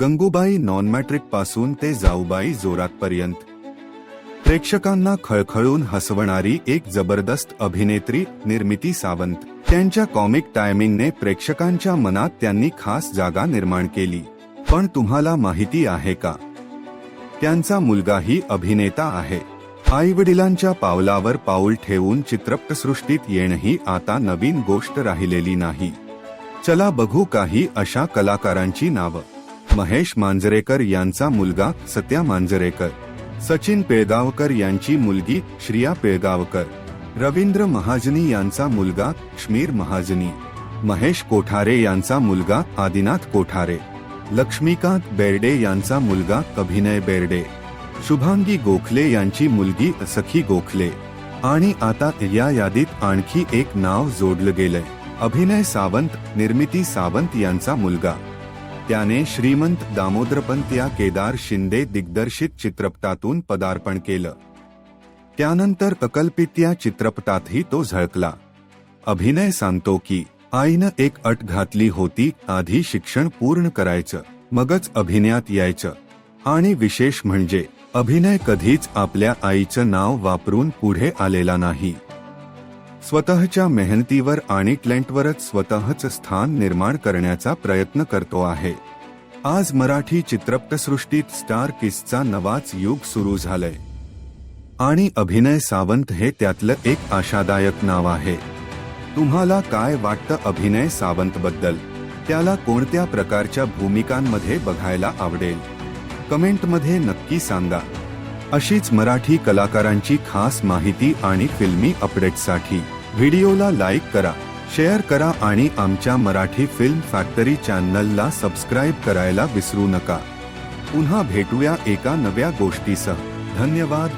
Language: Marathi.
गंगूबाई नॉन मॅट्रिकपासून ते जाऊबाई जोरातपर्यंत. प्रेक्षकांना खळखळून हसवणारी एक जबरदस्त अभिनेत्री निर्मिती सावंत. त्यांच्या कॉमिक टायमिंगने प्रेक्षकांच्या मनात त्यांनी खास जागा निर्माण केली. पण तुम्हाला माहिती आहे का? त्यांचा मुलगाही अभिनेता आहे. आई वडिलांच्या पावलावर पाऊल ठेवून चित्रपटसृष्टीत येणंही आता नवीन गोष्ट राहिलेली नाही. चला बघू काही अशा कलाकारांची नावं. महेश मांजरेकर यांचा मुलगा सत्या मांजरेकर. सचिन पेळगावकर यांची मुलगी श्रिया पेळगावकर रवींद्र महाजनी यांचा मुलगा श्मीर महाजनी. महेश कोठारे यांचा मुलगा आदिनाथ कोठारे. लक्ष्मीकांत बेर्डे यांचा मुलगा अभिनय बेर्डे. शुभांगी गोखले यांची मुलगी सखी गोखले. आणि आता या यादीत आणखी एक नाव जोडलं गेलंय. अभिनय सावंत निर्मिती सावंत यांचा मुलगा. त्याने श्रीमंत दामोदरपंत या केदार शिंदे दिग्दर्शित चित्रपटातून पदार्पण केलं. त्यानंतर अकल्पित या चित्रपटातही तो झळकला. अभिनय सांगतो की आईनं एक अट घातली होती आधी शिक्षण पूर्ण करायचं मगच अभिनयात यायचं. आणि विशेष म्हणजे अभिनय कधीच आपल्या आईचं नाव वापरून पुढे आलेला नाही. स्वतःच्या मेहनतीवर आणि टॅलेंटवरच स्वतःच स्थान निर्माण करण्याचा प्रयत्न करतो आहे. आज मराठी चित्रपटसृष्टीत स्टार किसचा नवाच युग सुरू झालंय. आणि अभिनय सावंत हे त्यातलं एक आशादायक नाव आहे. तुम्हाला काय वाटतं अभिनय सावंत बद्दल त्याला कोणत्या प्रकारच्या भूमिकांमध्ये बघायला आवडेल? कमेंटमध्ये नक्की सांगा. अशीच मराठी कलाकारांची खास माहिती आणि फिल्मी अपडेट्ससाठी व्हिडिओला लाईक करा शेअर करा आणि आमच्या मराठी फिल्म फॅक्टरी चॅनलला सबस्क्राईब करायला विसरू नका. पुन्हा भेटूया एका नव्या गोष्टीसह. धन्यवाद.